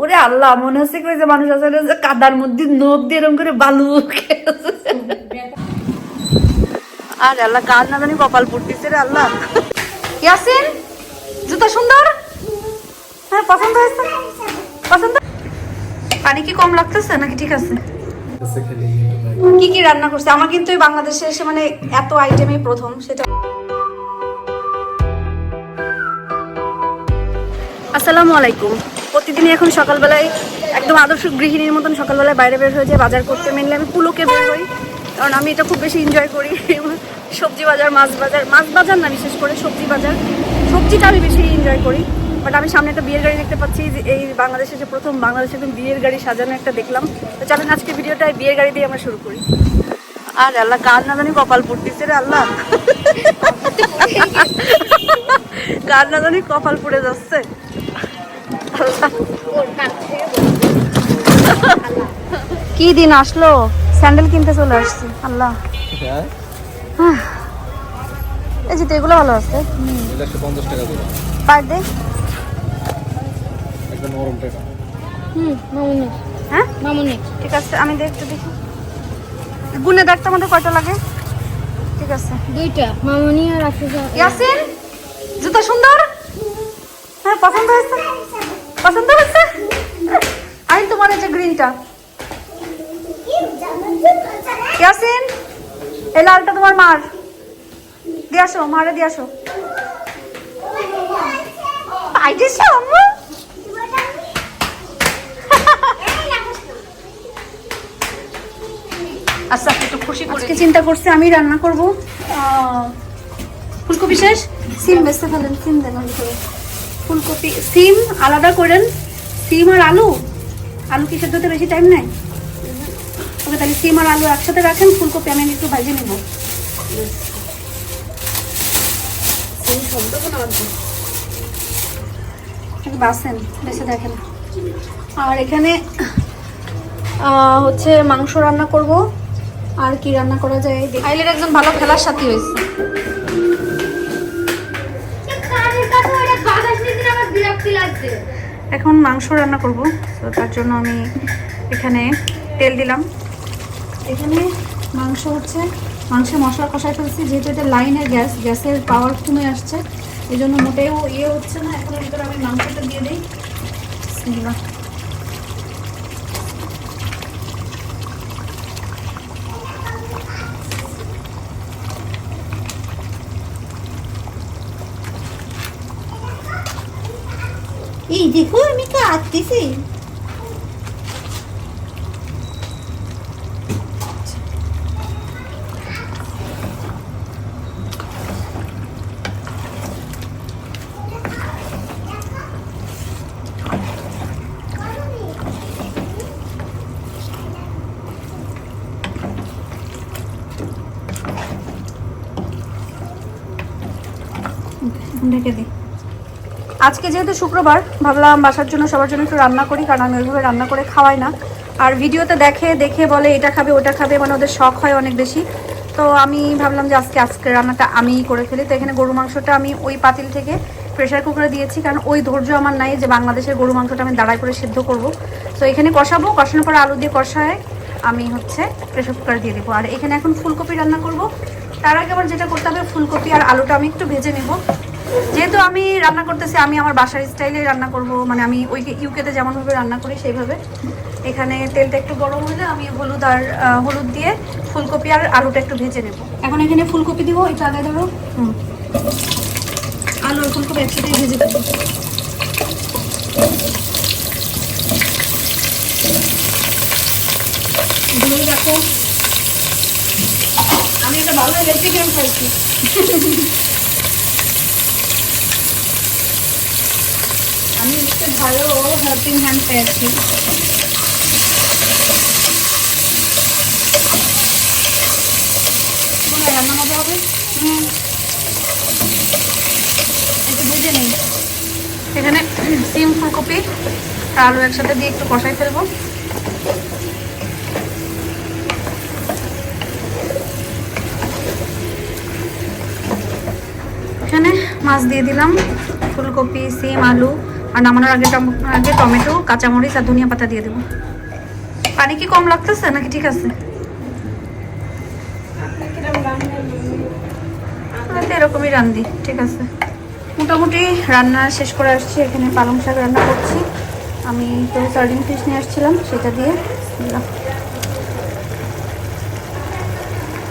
ওরে আল্লাহ, মনে হচ্ছে কি যে মানুষ আছে যে কাদার মধ্যে নখ দিয়ে এরকম করে বালু। আর আল্লাহ কাল না জানি কপাল পড়তেছে রে আল্লাহ। ইয়াসিন, জুতা সুন্দর? হ্যাঁ পছন্দ হয়েছে? পছন্দ? পানি কি কম লাগতেছে নাকি ঠিক আছে? কি কি রান্না করছে? আমার কিন্তু এই বাংলাদেশে এসে মানে এত আইটেমই প্রথম, সেটা আসসালামু আলাইকুম। প্রতিদিনই এখন সকালবেলায় একদম আদর্শ গৃহিণীর মতন সকালবেলায় বাইরে বের হয়ে যায় বাজার করতে মেনলে আমি পুলোকে বের হই। কারণ আমি এটা খুব বেশি এনজয় করি। সবজি বাজার মাছ বাজার মাছ বাজার না বিশেষ করে সবজি বাজার। সবজিটা আমি বেশি এনজয় করি। বাট আমি সামনে একটা বিয়ের গাড়ি দেখতে পাচ্ছি যে এই বাংলাদেশে যে প্রথম বাংলাদেশে একদম বিয়ের গাড়ি সাজানো একটা দেখলাম। তো চলেন আজকে ভিডিওটা বিয়ের গাড়ি দিয়ে আমরা শুরু করি। আর আল্লাহ কার না জানি কপাল পড়তেছে রে আল্লাহ। কার না জানি কপাল পড়ে যাচ্ছে। কি দিন আসলো? স্যান্ডেল কিনতে চলে আসছি আল্লাহ। আহ। এই যে তো এগুলো ভালো আছে। একশো পঞ্চাশ পার ডে? একদম নরম টাকা। হুম মামুনি হ্যাঁ? মামুনি ঠিক আছে আমি দেখতে দেখি। গুনে দেখতে আমাদের কয়টা লাগে। ঠিক আছে। দুইটা মামুনি আর আফিজা। ইয়াসিন জুতা সুন্দর? হ্যাঁ পছন্দ হয়েছে? পছন্দ হয়েছে আমি তোমার এই যে গ্রিনটা ইয়াসিন এই লালটা তোমার মার। দিয়ে আসো মারে দিয়ে আসো। পাই দিছো আম্মু? আচ্ছা একটু খুশি আজকে চিন্তা করছি আমি রান্না করব। ফুলকপি শেষ? সিম বেঁচে ফেলেন সিম দেন। ফুলকপি সিম আলাদা করেন। সিম আর আলু? আলু কি সেদ্ধতে বেশি টাইম নেয়? ওকে তাহলে সিম আর আলু একসাথে রাখেন ফুলকপি আমি একটু ভাজে নেব। বাসেন বেছে দেখেন। আর এখানে হচ্ছে মাংস রান্না করব। আর কি রান্না করা যায়। আইলের একজন ভালো খেলার সাথী হয়েছে। এখন মাংস রান্না করব। তো তার জন্য আমি এখানে তেল দিলাম। এখানে মাংস হচ্ছে, মাংসে মশলা কষাই ফেলছি, যেহেতু এটা লাইনের গ্যাস, গ্যাসের পাওয়ার কমে আসছে। এই জন্য মোটেও ইয়ে হচ্ছে না। এখন ভিতরে আমি মাংসটা দিয়ে দিই। এই দেখো আমি কাটতেছি ঢেকে দিই আজকে যেহেতু শুক্রবার, ভাবলাম বাসার জন্য সবার জন্য একটু রান্না করি, কারণ আমি ওইভাবে রান্না করে খাওয়াই না। আর ভিডিওতে দেখে দেখে বলে এটা খাবে, ওটা খাবে মানে ওদের শখ হয় অনেক বেশি। তো আমি ভাবলাম যে আজকে আজকে রান্নাটা আমিই করে ফেলি। তো এখানে গরু মাংসটা আমি ওই পাতিল থেকে প্রেশার কুকারে দিয়েছি, কারণ ওই ধৈর্য আমার নাই যে বাংলাদেশের গরু মাংসটা আমি দাঁড়ায় করে সিদ্ধ করব। তো এখানে কষাবো, কষানোর পর আলু দিয়ে কষায় আমি হচ্ছে প্রেশার কুকারে দিয়ে দেবো। আর এখানে এখন ফুলকপি রান্না করব। তার আগে আবার যেটা করতে হবে, ফুলকপি আর আলুটা আমি একটু ভেজে নেব। যেহেতু আমি রান্না করতেছি আমি আমার বাসার স্টাইলে রান্না করব। মানে আমি ওই ইউকেতে যেমনভাবে রান্না করি সেইভাবে। এখানে তেলটা একটু গরম হলে আমি হলুদ আর হলুদ দিয়ে ফুলকপি আর আলুটা একটু ভেজে নেব। এখন এখানে ফুলকপি দিব একটু আগে ধরো। হুম। আলু আর ফুলকপি একসাথে ভেজে দেবো। ধরে রাখো। আমি একটা ভালো রেসিপি খাইছি। আমি একটা ভালো হেল্পিং হ্যান্ড পেয়েছি রান্না মজা হবে? হুম। একটু বুঝে নিই। এখানে সিম ফুলকপি আর আলু একসাথে দিয়ে একটু কষাই ফেলব। এখানে মাছ দিয়ে দিলাম। ফুলকপি সিম আলু। আর নামানোর আগে আগে টমেটো, কাঁচামরিচ আর ধনিয়া পাতা দিয়ে দেবো। পানি কি কম লাগতেছে নাকি ঠিক আছে? এরকমই রান্ধি, ঠিক আছে। মোটামুটি রান্না শেষ করে আসছি, এখানে পালং শাক রান্না করছি। আমি তো সার্ডিন ফিশ নিয়ে আসছিলাম, সেটা দিয়ে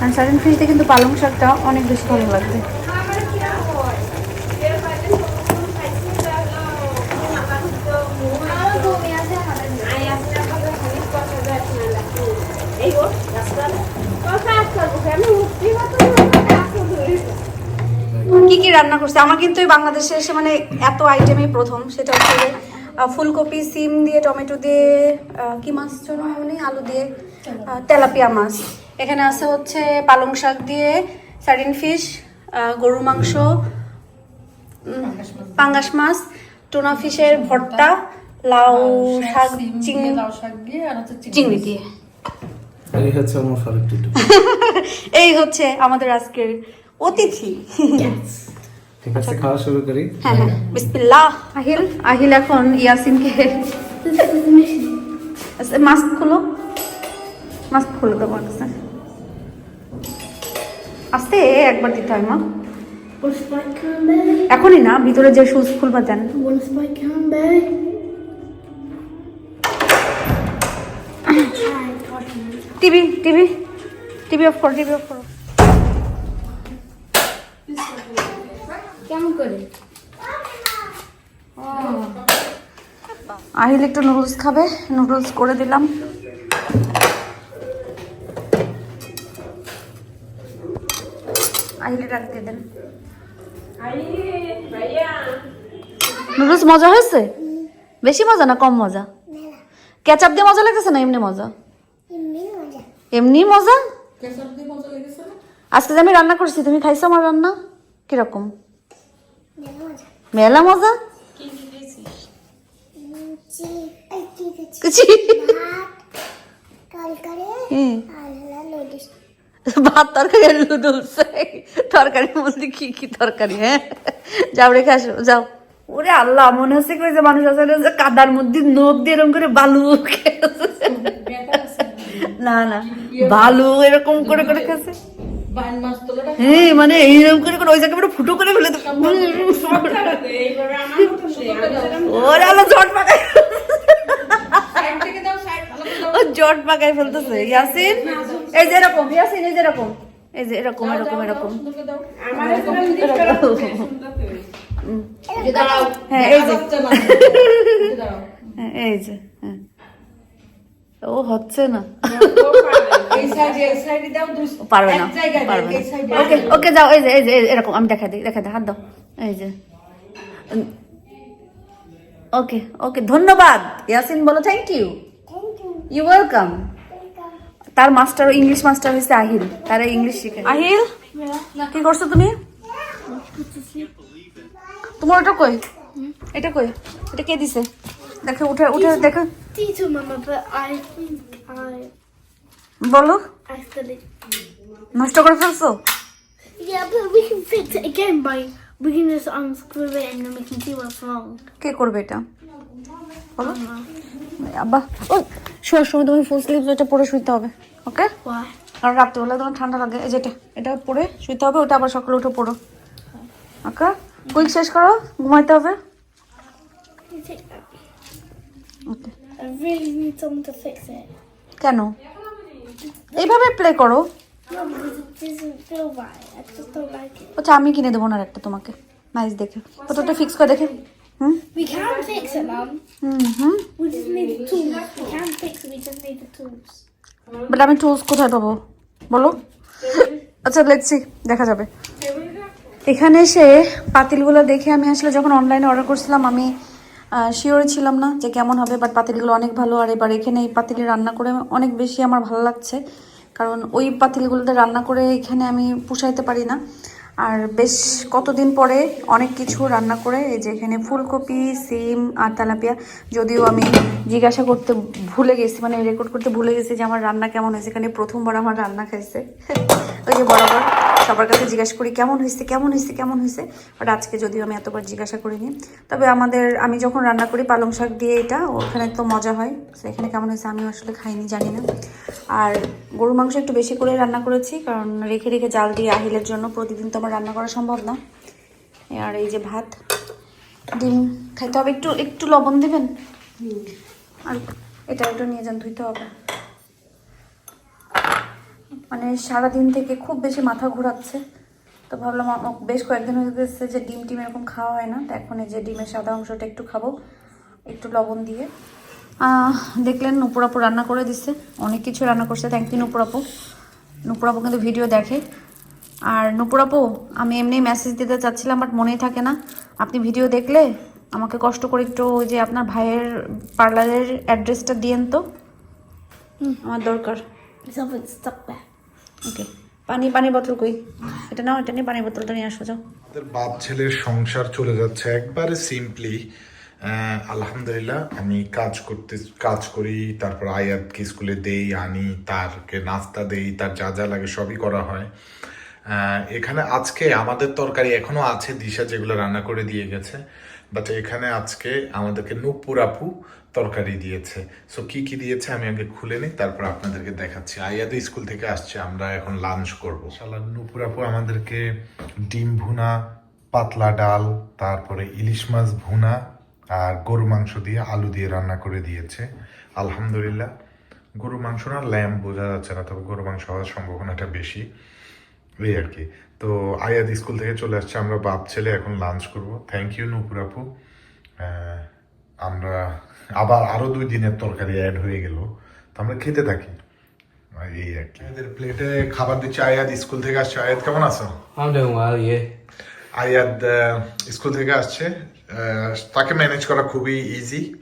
আর সার্ডিন ফিশতে কিন্তু পালং শাকটা অনেক বেশি ভালো লাগবে। রান্না করছে। আমার কিন্তু এই বাংলাদেশে এসে মানে এত আইটেমই প্রথম। সেটা হচ্ছে ফুলকপি সিম দিয়ে টমেটো দিয়ে কি মাছ জন্য মানে আলু দিয়ে তেলাপিয়া মাছ। এখানে আছে হচ্ছে পালং শাক দিয়ে সার্ডিন ফিশ গরু মাংস পাঙ্গাস মাছ টুনা ফিশের ভর্তা লাউ শাক চিংড়ি। লাউ চিংড়ি। দিয়ে। এই হচ্ছে আমার ফারুক টুটু এই হচ্ছে আমাদের আজকের অতিথি। আছে হ্যাঁ হ্যাঁ। আচ্ছা আস্তে একবার দিতে হয়, মা। এখনই না, ভিতরে যে শুজ খুলবা দেন. TV TV. টিভি অফ করো, টিভি অফ করো কেমন করে আহিল একটু নুডলস খাবে। নুডলস করে দিলাম। আহিলে ডাক দিয়ে দেন। নুডলস মজা হয়েছে? বেশি মজা না কম মজা? কেচাপ দিয়ে মজা লাগতেছে না এমনি মজা? এমনি মজা। আজকে যে আমি রান্না করছি তুমি খাইছো আমার রান্না? কীরকম? মেলা মজা। ভাত তরকারি আর নুডলস। তরকারির মধ্যে কি কি তরকারি হ্যাঁ? যাও রেখে আসো যাও। ওরে আল্লাহ মনে হচ্ছে কি যে মানুষ আছে যে কাদার মধ্যে নখ দিয়ে এরকম করে বালু না না বালু এরকম করে করে খেয়েছে হ্যাঁ মানে এইরকম করে করে ওই জায়গায় পুরো ফুটো করে ফেলে তো ওরে আল্লাহ পাকায়। ও জট পাকায় ফেলতেছে। ইয়াসিন? এই যে এরকম ইয়াসিন এই যে এরকম। এই যে এরকম এরকম এরকম। হ্যাঁ এই যে। হ্যাঁ, এই যে হ্যাঁ। ও হচ্ছে না। পারবে না। পারবে না ওকে ওকে যাও এই যে এই যে এই যে, এরকম আমি দেখা দিই দেখা দিই হাত দাও। এই যে। ওকে ওকে ধন্যবাদ। ইয়াসিন বলো থ্যাংক ইউ ইউ ওয়েলকাম তার মাস্টার ইংলিশ মাস্টার হয়েছে আহিল। তারা ইংলিশ শিখে। আহিল কি করছ তুমি? তোমার ওটা কই? এটা কই? এটা কে দিছে? দেখো উঠে উঠে দেখো। বলো. নষ্ট করে ফেলছো? Yeah, but we can fix it again by we can just unscrew it and then we can see what's wrong. কে করবে এটা বলো আব্বা ও শোয়ার সময় তুমি ফুল স্লিভস এটা পরে শুইতে হবে ওকে? কারণ রাত্রিবেলা তোমার ঠান্ডা লাগে এই যেটা এটা পরে শুইতে হবে ওটা আবার সকালে উঠে পড়ো ওকে কুইক শেষ করো ঘুমাইতে হবে. ওকে I really need someone to fix it. কেন এইভাবে প্লে করো আচ্ছা আমি কিনে দেবো না একটা তোমাকে নাইস দেখে কতটা ফিক্স করে দেখে hmm We can fix it, Mum. Hmm hmm We just need the tools. We can fix it. We just need the tools. But আমি টুলস কোথায় পাবো বলো আচ্ছা লেটসি দেখা যাবে এখানে এসে পাতিলগুলো দেখে আমি আসলে যখন অনলাইনে অর্ডার করছিলাম আমি শিওরই ছিলাম না যে কেমন হবে বাট পাতিলগুলো অনেক ভালো আর এবার এখানে এই পাতিলে রান্না করে অনেক বেশি আমার ভালো লাগছে কারণ ওই পাতিলগুলোতে রান্না করে এখানে আমি পুষাইতে পারি না। আর বেশ কতদিন পরে অনেক কিছু রান্না করে, এই যে এখানে ফুলকপি, সিম আর তেলাপিয়া, যদিও আমি জিজ্ঞাসা করতে ভুলে গেছি মানে রেকর্ড করতে ভুলে গেছি যে আমার রান্না কেমন হয়েছে, এখানে প্রথমবার আমার রান্না খাইছে। ওই যে বরাবর, সবার কাছে জিজ্ঞাসা করি, কেমন হয়েছে কেমন হয়েছে কেমন হয়েছে? বাট আজকে যদিও আমি এতবার জিজ্ঞাসা করিনি। তবে আমাদের, আমি যখন রান্না করি পালং শাক দিয়ে এটা, ওখানে তো মজা হয়। তো এখানে কেমন হয়েছে আমি আসলে খাইনি, জানি না। আর গরুর মাংস একটু বেশি করে রান্না করেছি কারণ রেখে রেখে জাল দিয়ে আহিলের জন্য প্রতিদিন তো আমার রান্না করা সম্ভব না। আর এই যে ভাত ডিম খাইতে হবে। একটু একটু লবণ দেবেন? আর এটা একটু নিয়ে যান ধুইতে হবে। মানে সারাদিন থেকে খুব বেশি মাথা ঘোরাচ্ছে। তো ভাবলাম বেশ কয়েকদিন হয়ে গেছে যে ডিম টিম এরকম খাওয়া হয় না তো এখন এই যে ডিমের সাদা অংশটা একটু খাব একটু লবণ দিয়ে। দেখলেন নুপুরাপু রান্না করে দিচ্ছে অনেক কিছু রান্না করছে। থ্যাংক ইউ নুপুরাপু নুপুরাপু কিন্তু ভিডিও দেখে। আর নুপুরাপু আমি এমনি মেসেজ দিতে চাচ্ছিলাম বাট মনেই থাকে না। আপনি ভিডিও দেখলে আমাকে কষ্ট করে একটু ওই যে আপনার ভাইয়ের পার্লারের অ্যাড্রেসটা দিয়েন তো। আমার দরকার. ওকে পানি পানি বোতল কই? এটা নাও এটা নিয়ে পানি বোতলটা নিয়ে আসো যাও। বাপ ছেলের সংসার চলে যাচ্ছে একবারে সিম্পলি আলহামদুলিল্লাহ, আমি কাজ করতে কাজ করি, তারপর আয়াতকে স্কুলে দেই, আনি, তারকে নাস্তা দেই, তার যা যা লাগে সবই করা হয়। এখানে আজকে আমাদের তরকারি এখনও আছে, দিশা যেগুলো রান্না করে দিয়ে গেছে বাট এখানে আজকে আমাদেরকে নুপুর আপু তরকারি দিয়েছে। সো কি কি দিয়েছে আমি আগে খুলে নিই, তারপর আপনাদেরকে দেখাচ্ছি। আয়াদ স্কুল থেকে আসছে, আমরা এখন লাঞ্চ করব। শালা নুপুর আপু আমাদেরকে ডিম ভুনা, পাতলা ডাল, তারপরে ইলিশ মাছ ভুনা আর গরু মাংস দিয়ে আলু দিয়ে রান্না করে দিয়েছে। আলহামদুলিল্লাহ গরু মাংস না ল্যাম্প বোঝা যাচ্ছে না তবে গরু মাংস হওয়ার সম্ভাবনাটা বেশি। এই আর কি। তো আয়াদ স্কুল থেকে চলে আসছে আমরা বাপ ছেলে এখন লাঞ্চ করব। থ্যাংক ইউ নুপুর আপু। আমরা আবার আরও দুই দিনের তরকারি অ্যাড হয়ে গেল। তো আমরা খেতে থাকি। এই আর কি। আমাদের প্লেটে খাবার দিচ্ছে আয়াদ স্কুল থেকে আসছে। আয়াদ কেমন আছো? yeah. আয়াদ স্কুল থেকে আসছে। তাকে ম্যানেজ করা খুবই ইজি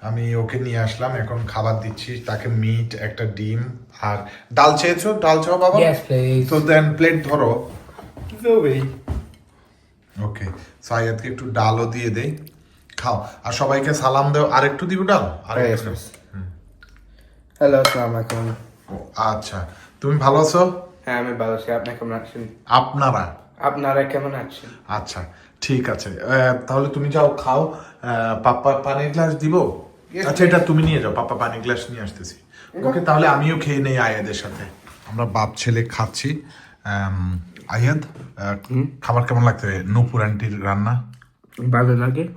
আমি ওকে নিয়ে আসলাম এখন খাবার দিচ্ছি। তাকে মিট একটা ডিম আর ডাল চেয়েছো? ডাল চাও বাবা? তো দেন প্লেট ধরো। ওকে সাইয়াদকে একটু ডালও দিয়ে দেই। খাও। আর সবাইকে সালাম দাও। আর একটু দিব ডাল? আর assalamu alaikum. ও, আচ্ছা। তুমি ভালো আছো? হ্যাঁ আমি ভালো আছি। আপনি কেমন আছেন? আপনারা? আপনারা কেমন আছেন? আচ্ছা ঠিক আছে। তাহলে তুমি যাও খাও। পাপ্পা পানির গ্লাস দিব? আচ্ছা এটা তুমি নিয়ে যাও পাপ্পা পানির গ্লাস নিয়ে আসতেছি। ওকে তাহলে আমিও খেয়ে নেই আয়াদের সাথে। আমরা বাপ ছেলে খাচ্ছি। আয়াদ খাবার কেমন লাগছে? নূপুর আন্টির রান্না? ভালো লাগে.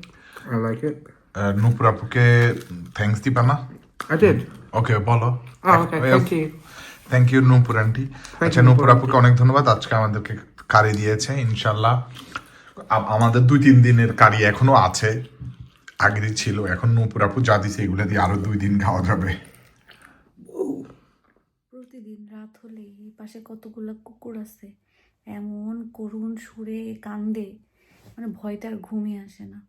আহ, নূপুর আপুকে থ্যাঙ্কস দিবা না. ওকে বলো। Oh. Thank you Nupur aunty. আচ্ছা নূপুর আপুকে অনেক ধন্যবাদ। আজকে আমাদেরকে কারি দিয়েছে, ইনশাল্লাহ। আমাদের দুই তিন দিনের কারি এখনও আছে আগেরই ছিল, এখন নূপুর আপু যা দিছে এগুলো দিয়ে আরও দুই দিন খাওয়া যাবে। প্রতিদিন রাত হলে এই পাশে কতগুলো কুকুর আছে, এমন করুণ সুরে কান্দে মানে ভয়তে আর ঘুমিয়ে আসে না।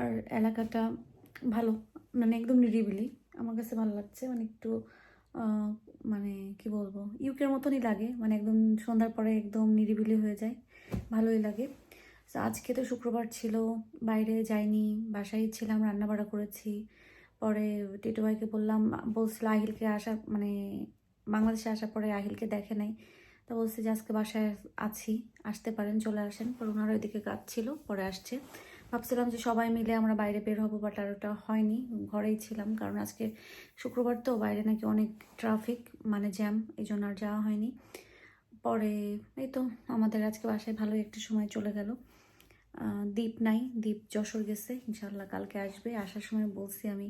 আর এলাকাটা ভালো মানে একদম নিরিবিলি, আমার কাছে ভালো লাগছে মানে একটু মানে কি বলব ইউকের মতনই লাগে। মানে একদম সন্ধ্যার পরে একদম নিরিবিলি হয়ে যায়, ভালোই লাগে। আজকে তো শুক্রবার ছিল, বাইরে যাইনি, বাসায় ছিলাম রান্না বাড়া করেছি। পরে টিটু ভাইকে বললাম, বলছিল আহিলকে আসা মানে বাংলাদেশে আসার পরে আহিলকে দেখে নাই। তো বলছে যে আজকে বাসায় আছি, আসতে পারেন, চলে আসেন। পরে ওনারা ওইদিকে কাজ ছিল পরে আসছে। ভাবছিলাম যে সবাই মিলে আমরা বাইরে বের হব বাট আর ওটা হয়নি। ঘরেই ছিলাম, কারণ আজকে শুক্রবার তো, বাইরে নাকি অনেক ট্রাফিক মানে জ্যাম এই জন্য আর যাওয়া হয়নি। পরে এই তো, আমাদের আজকে বাসায় ভালোই একটা সময় চলে গেল। দীপ নাই, দীপ যশোর গেছে ইনশাল্লাহ কালকে আসবে। আসার সময় বলছি আমি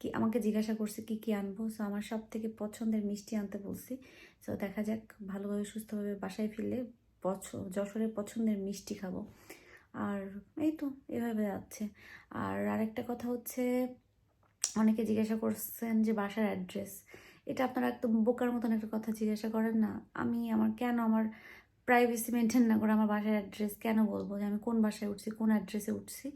কি, আমাকে জিজ্ঞাসা করছে কি কি আনব। সো আমার সব থেকে পছন্দের মিষ্টি আনতে বলছি। সো দেখা যাক, ভালোভাবে, সুস্থভাবে বাসায় ফিরলে পছ যশোরের পছন্দের মিষ্টি খাব। আর এই তো, এভাবে যাচ্ছে। আর আরেকটা কথা হচ্ছে, অনেকে জিজ্ঞাসা করছেন যে বাসার অ্যাড্রেস এটা আপনারা একদম বোকার মতন একটা কথা জিজ্ঞাসা করেন না। আমি আমার, কেন আমার প্রাইভেসি মেনটেন না করে আমার বাসার অ্যাড্রেস কেন বলব? যে আমি কোন বাসায় উঠছি, কোন অ্যাড্রেসে উঠছি?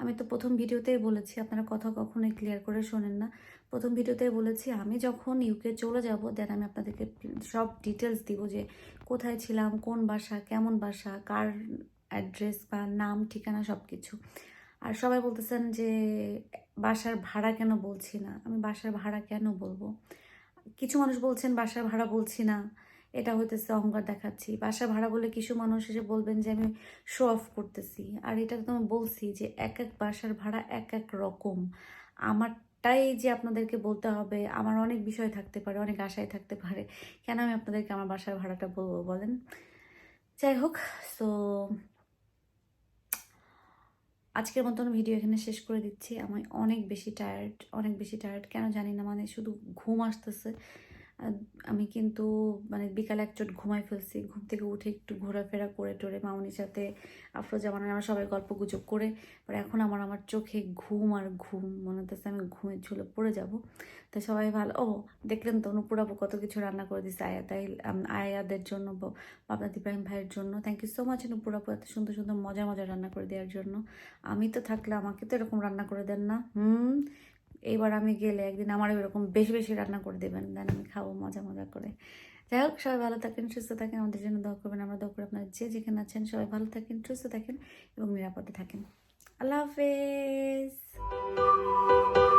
আমি তো প্রথম ভিডিওতেই বলেছি, আপনারা কথা কখনোই ক্লিয়ার করে শোনেন না। প্রথম ভিডিওতেই বলেছি, আমি যখন ইউকে চলে যাব দেন আমি আপনাদেরকে সব ডিটেলস দিব যে কোথায় ছিলাম, কোন বাসা, কেমন বাসা, কার অ্যাড্রেস বা নাম, ঠিকানা সব কিছু আর সবাই বলতেছেন যে, বাসার ভাড়া কেন বলছি না? আমি, বাসার ভাড়া কেন বলব? কিছু মানুষ বলছেন, বাসার ভাড়া বলছি না। এটা হইতেছে অহংকার দেখাচ্ছি। বাসা ভাড়া বলে কিছু মানুষ এসে বলবেন যে, আমি শো অফ করতেছি। আর এটা তো আমি বলছি যে, এক এক বাসার ভাড়া এক এক রকম। আমারটাই যে আপনাদেরকে বলতে হবে, আমার অনেক বিষয় থাকতে পারে, অনেক আশায় থাকতে পারে। কেন আমি আপনাদেরকে আমার বাসার ভাড়াটা বলব বলেন? যাই হোক সো আজকের মতন ভিডিও এখানে শেষ করে দিচ্ছি। আমি অনেক বেশি টায়ার্ড অনেক বেশি টায়ার্ড কেন জানি না মানে শুধু ঘুম আসতেছে। আমি কিন্তু মানে বিকালে একচোট ঘুমাই ফেলছি। ঘুম থেকে উঠে একটু ঘোরাফেরা করে টোরে মামনির সাথে আফরোজামানের আমরা সবাই গল্প গুজব করে, পরে এখন আমার আমার চোখে ঘুম আর ঘুম, মনে হতেছে আমি ঘুমের ঝুলে পড়ে যাব। তো সবাই ভালো, ও দেখলেন তো অনুপুরাবু কত কিছু রান্না করে দিচ্ছে আয়া তাই আয়াদের জন্য বাবনাথ ইব্রাহিম ভাইয়ের জন্য। থ্যাংক ইউ সো মাচ অনুপুরাবু এত সুন্দর সুন্দর মজা মজা রান্না করে দেওয়ার জন্য। আমি তো থাকলে আমাকে তো এরকম রান্না করে দেন না। হুম এইবার আমি গেলে একদিন আমার এরকম বেশি বেশি রান্না করে দেবেন। দেন আমি খাব মজা মজা করে। যাই হোক, সবাই ভালো থাকেন, সুস্থ থাকেন, আমাদের জন্য দোয়া করবেন। আমরা দোয়া করে আপনারা যে যেখানে আছেন, সবাই ভালো থাকেন, সুস্থ থাকেন এবং নিরাপদে থাকেন। আল্লাহ হাফেজ।